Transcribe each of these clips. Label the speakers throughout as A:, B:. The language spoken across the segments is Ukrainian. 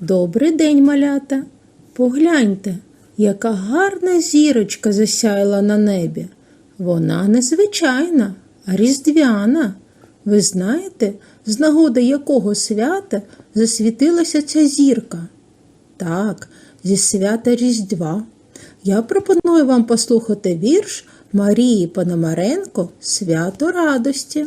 A: Добрий день, малята. Погляньте, яка гарна зірочка засяяла на небі. Вона не звичайна, а різдвяна. Ви знаєте, з нагоди якого свята засвітилася ця зірка? Так, зі свята Різдва. Я пропоную вам послухати вірш Марії Пономаренко Свято радості.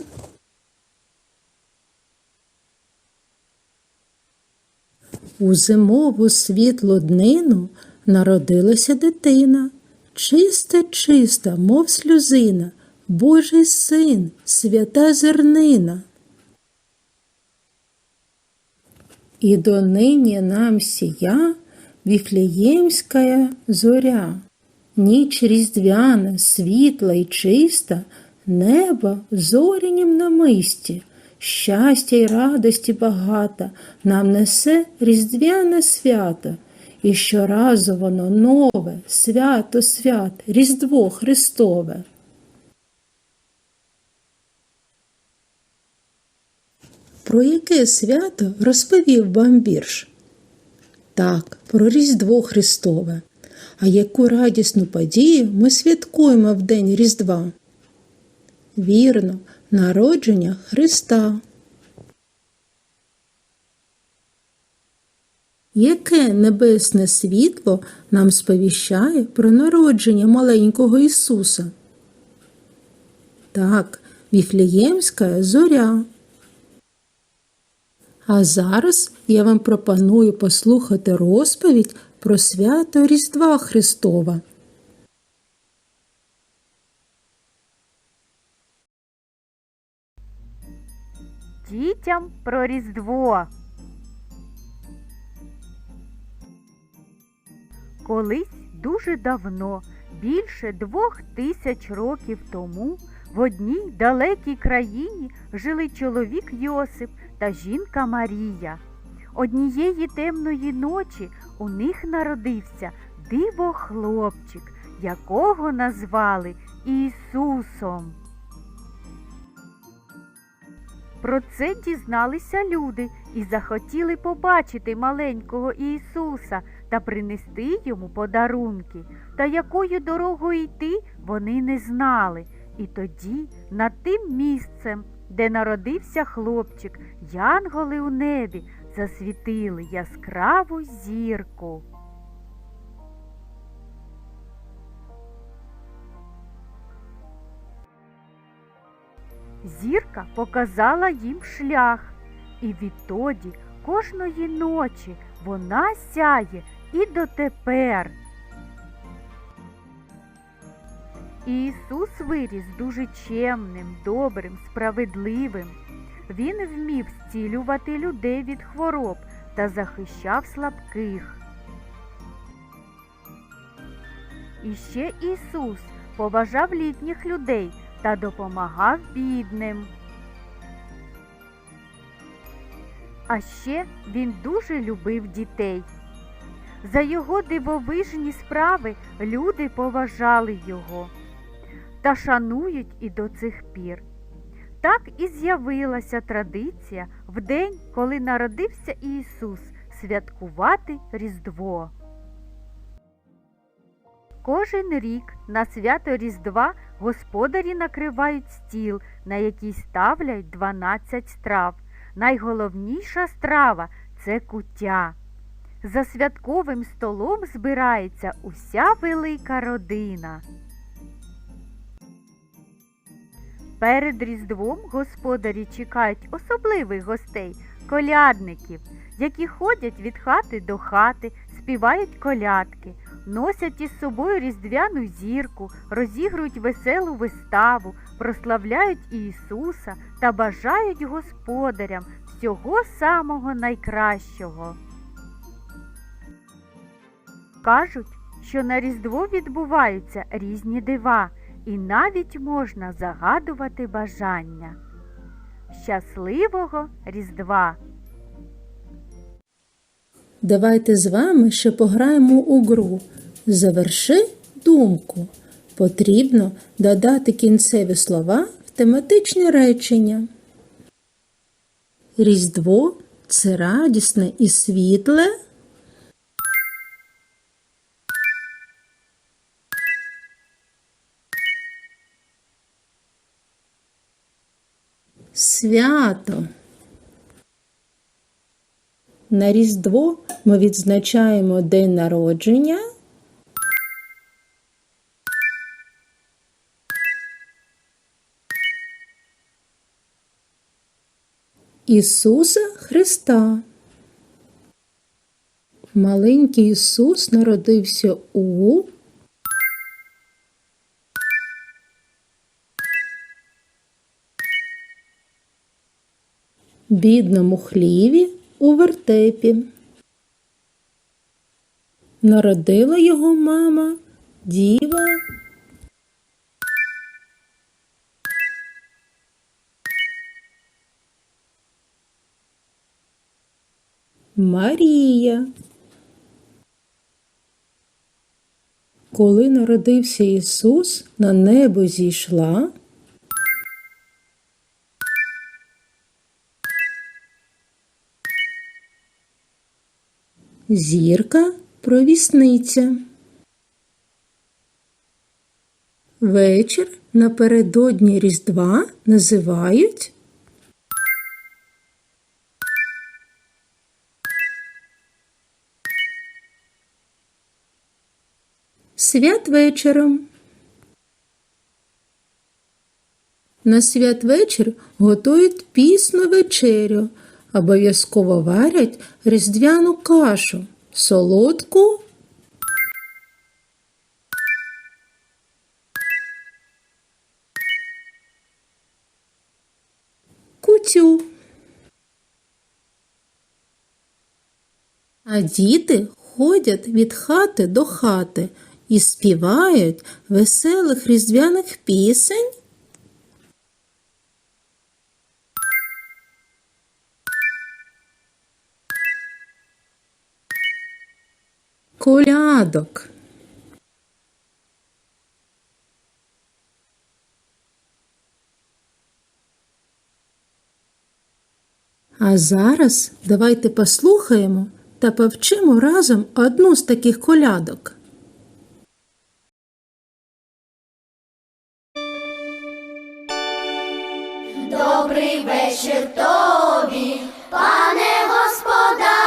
A: У зимову світлу днину народилася дитина, чиста, чиста, мов сльозина, Божий син, свята зернина. І донині нам сія віфлеємська зоря, ніч різдвяна, світла й чиста, небо в зорянім намисті, щастя й радості багата нам несе різдвяне свято, і щоразу воно нове, свято свят, Різдво Христове. Про яке свято розповів вам вірш? Так, про Різдво Христове. А яку радісну подію ми святкуємо в день Різдва? Вірно, народження Христа. Яке небесне світло нам сповіщає про народження маленького Ісуса? Так, Віфлеємська зоря. А зараз я вам пропоную послухати розповідь про свято Різдва Христова.
B: Дітям про Різдво. Колись дуже давно, більше двох тисяч років тому, в одній далекій країні жили чоловік Йосип та жінка Марія. Однієї темної ночі у них народився диво хлопчик, якого назвали Ісусом. Про це дізналися люди і захотіли побачити маленького Ісуса та принести йому подарунки. Та якою дорогою йти вони не знали. І тоді над тим місцем, де народився хлопчик, янголи у небі засвітили яскраву зірку. Зірка показала їм шлях, і відтоді кожної ночі вона сяє і дотепер. Ісус виріс дуже чемним, добрим, справедливим. Він вмів зцілювати людей від хвороб та захищав слабких. І ще Ісус поважав літніх людей та допомагав бідним. А ще він дуже любив дітей. За його дивовижні справи люди поважали його та шанують і до цих пір. Так і з'явилася традиція в день, коли народився Ісус, святкувати Різдво. Кожен рік на свято Різдва господарі накривають стіл, на який ставлять 12 страв. Найголовніша страва це куття. За святковим столом збирається уся велика родина. Перед Різдвом господарі чекають особливих гостей, колядників, які ходять від хати до хати, співають колядки, носять із собою різдвяну зірку, розігрують веселу виставу, прославляють Ісуса та бажають господарям всього самого найкращого. Кажуть, що на Різдво відбуваються різні дива, і навіть можна загадувати бажання. Щасливого Різдва!
A: Давайте з вами ще пограємо у гру. Заверши думку. Потрібно додати кінцеві слова в тематичні речення. Різдво Це радісне і світле. Свято. На Різдво ми відзначаємо день народження. Ісуса Христа. Маленький Ісус народився у бідному хліві у вертепі. Народила його мама діва. Марія. Коли народився Ісус, на небо зійшла. Зірка провісниця. Вечір напередодні Різдва називають святвечором. На святвечір готують пісну вечерю, обов'язково варять різдвяну кашу, солодку. Кутю. А діти ходять від хати до хати і співають веселих різдвяних пісень. Колядок. А зараз давайте послухаємо та повчимо разом одну з таких колядок.
C: Добрий вечір тобі, пане господарю,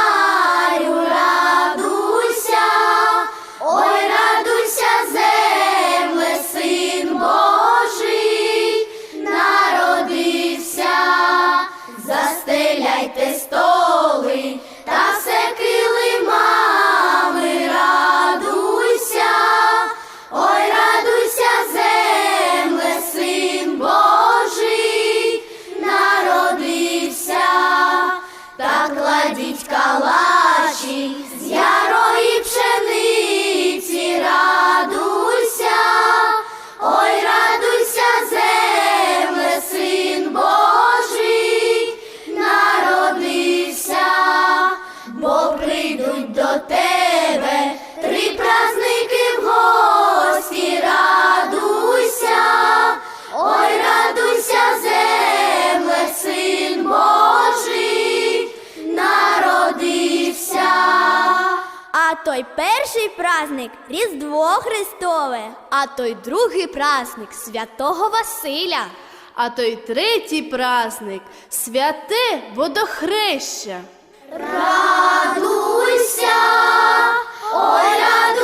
D: й перший праздник Різдво Христове, а той другий праздник святого Василя,
E: а той третій праздник святе водохреща.
C: Радуйся, ой радуйся!